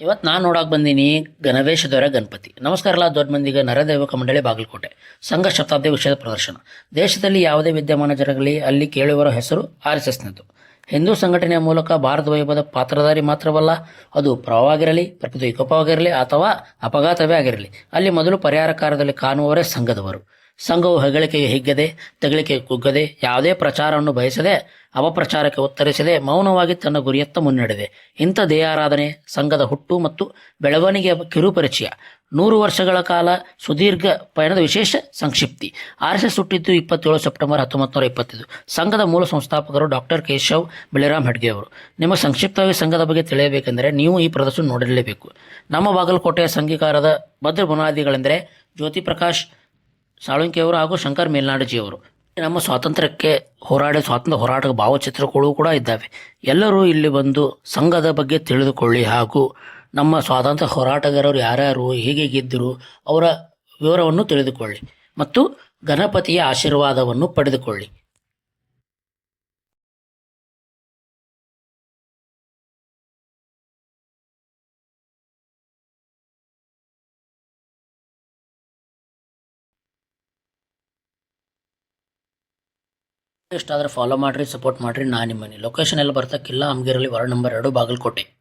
ಇವತ್ತು ನಾನು ನೋಡಕ್ಕೆ ಬಂದೀನಿ ಗಣವೇಶದವರ ಗಣಪತಿ. ನಮಸ್ಕಾರ ಎಲ್ಲ ದೊಡ್ಡ ಮಂದಿಗೆ ನರದೈವಕ ಮಂಡಳಿ ಬಾಗಲಕೋಟೆ. ಸಂಘ ಶತಾಬ್ದಿ ವಿಷಯದ ಪ್ರದರ್ಶನ. ದೇಶದಲ್ಲಿ ಯಾವುದೇ ವಿದ್ಯಮಾನ ಜರಗಲಿ ಅಲ್ಲಿ ಕೇಳುವರ ಹೆಸರು ಆರ್ ಎಸ್ ಹಿಂದೂ ಸಂಘಟನೆಯ ಮೂಲಕ ಭಾರತ ವೈಭವದ ಪಾತ್ರಧಾರಿ ಮಾತ್ರವಲ್ಲ, ಅದು ಪ್ರವಾಗಿರಲಿ ಪ್ರಕೃತಿ ವಿಕೋಪವಾಗಿರಲಿ ಅಥವಾ ಅಪಘಾತವೇ ಆಗಿರಲಿ, ಅಲ್ಲಿ ಮೊದಲು ಪರಿಹಾರ ಕಾರ್ಯದಲ್ಲಿ ಕಾಣುವವರೇ ಸಂಘದವರು. ಸಂಘವು ಹೆಗಳಿಕೆಗೆ ಹಿಗ್ಗದೆ, ತೆಗಳಿಕೆಗೆ ಕುಗ್ಗದೆ, ಯಾವುದೇ ಪ್ರಚಾರವನ್ನು ಬಯಸದೆ, ಅಪಪ್ರಚಾರಕ್ಕೆ ಉತ್ತರಿಸದೆ ಮೌನವಾಗಿ ತನ್ನ ಗುರಿಯತ್ತ ಮುನ್ನಡೆದೆ. ಇಂಥ ದೇಹಾರಾಧನೆ ಸಂಘದ ಹುಟ್ಟು ಮತ್ತು ಬೆಳವಣಿಗೆಯ ಕಿರುಪರಿಚಯ ನೂರು ವರ್ಷಗಳ ಕಾಲ ಸುದೀರ್ಘ ಪಯಣದ ವಿಶೇಷ ಸಂಕ್ಷಿಪ್ತಿ. ಆರ್ ಎಸ್ ಎಸ್ ಹುಟ್ಟಿದ್ದು ಇಪ್ಪತ್ತೇಳು ಸೆಪ್ಟೆಂಬರ್ ಹತ್ತೊಂಬತ್ತು ನೂರ ಇಪ್ಪತ್ತೈದು ಸಂಘದ ಮೂಲ ಸಂಸ್ಥಾಪಕರು ಡಾಕ್ಟರ್ ಕೇಶವ್ ಬಿಳಿರಾಮ್ ಹೆಡ್ಗೆ ಅವರು. ನಿಮಗೆ ಸಂಕ್ಷಿಪ್ತವಾಗಿ ಸಂಘದ ಬಗ್ಗೆ ತಿಳಿಯಬೇಕೆಂದರೆ ನೀವು ಈ ಪ್ರದರ್ಶನ ನೋಡಿರಲೇಬೇಕು. ನಮ್ಮ ಬಾಗಲಕೋಟೆಯ ಸಂಘೀಕಾರದ ಭದ್ರ ಬುನಾದಿಗಳೆಂದರೆ ಜ್ಯೋತಿ ಪ್ರಕಾಶ್ ಸಾಳುಂಕಿಯವರು ಹಾಗೂ ಶಂಕರ್ ಮೇಲ್ನಾಡಜಿಯವರು. ನಮ್ಮ ಸ್ವಾತಂತ್ರ್ಯಕ್ಕೆ ಹೋರಾಡಿ ಸ್ವಾತಂತ್ರ್ಯ ಹೋರಾಟದ ಭಾವಚಿತ್ರಗಳು ಕೂಡ ಇದ್ದಾವೆ. ಎಲ್ಲರೂ ಇಲ್ಲಿ ಬಂದು ಸಂಘದ ಬಗ್ಗೆ ತಿಳಿದುಕೊಳ್ಳಿ ಹಾಗೂ ನಮ್ಮ ಸ್ವಾತಂತ್ರ್ಯ ಹೋರಾಟಗಾರರು ಯಾರ್ಯಾರು, ಹೇಗೆ ಗೆದ್ದರು, ಅವರ ವಿವರವನ್ನು ತಿಳಿದುಕೊಳ್ಳಿ ಮತ್ತು ಗಣಪತಿಯ ಆಶೀರ್ವಾದವನ್ನು ಪಡೆದುಕೊಳ್ಳಿ. ಇಷ್ಟ ಫಾಲೋ ಮಾಡಿರಿ ಸಪೋರ್ಟ್ ಮಾಡಿರಿ ನಾನು ನಿಮ್ಮನೆ. ಲೊಕೇಶನ್ ಎಲ್ಲ ಬರ್ತಾ ಕಿಲ್ಲ ವಾರ್ಡ್ ನಂಬರ್ ಎರಡು, ಬಾಗಲಕೋಟೆ.